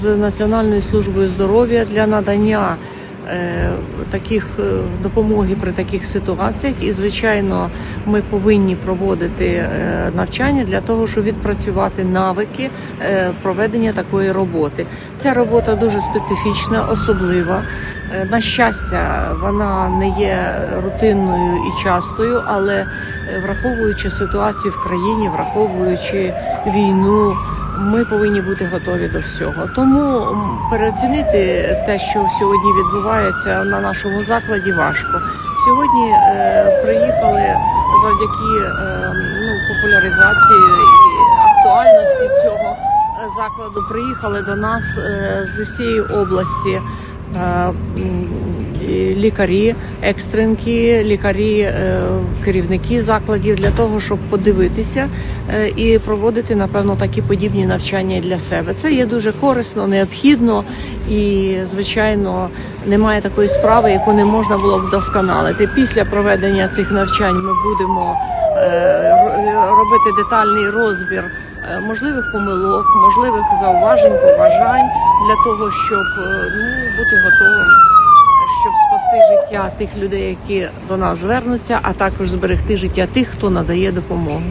з Національною службою здоров'я для надання е, таких е, допомоги при таких ситуаціях. І звичайно, ми повинні проводити е, навчання для того, щоб відпрацювати навики проведення такої роботи. Ця робота дуже специфічна, особлива. На щастя, вона не є рутинною і частою, але враховуючи ситуацію в країні, враховуючи війну, ми повинні бути готові до всього. Тому переоцінити те, що сьогодні відбувається на нашому закладі, важко. Сьогодні е, приїхали завдяки е, ну, популяризації і актуальності цього е, закладу. Приїхали до нас е, з всієї області. е, Лікарі, екстренки, лікарі, е, керівники закладів для того, щоб подивитися е, і проводити напевно такі подібні навчання для себе. Це є дуже корисно, необхідно і, звичайно, немає такої справи, яку не можна було б вдосконалити. Після проведення цих навчань ми будемо е, робити детальний розбір можливих помилок, можливих зауважень, побажань для того, щоб ну, бути готовим життя тих людей, які до нас звернуться, а також зберегти життя тих, хто надає допомогу.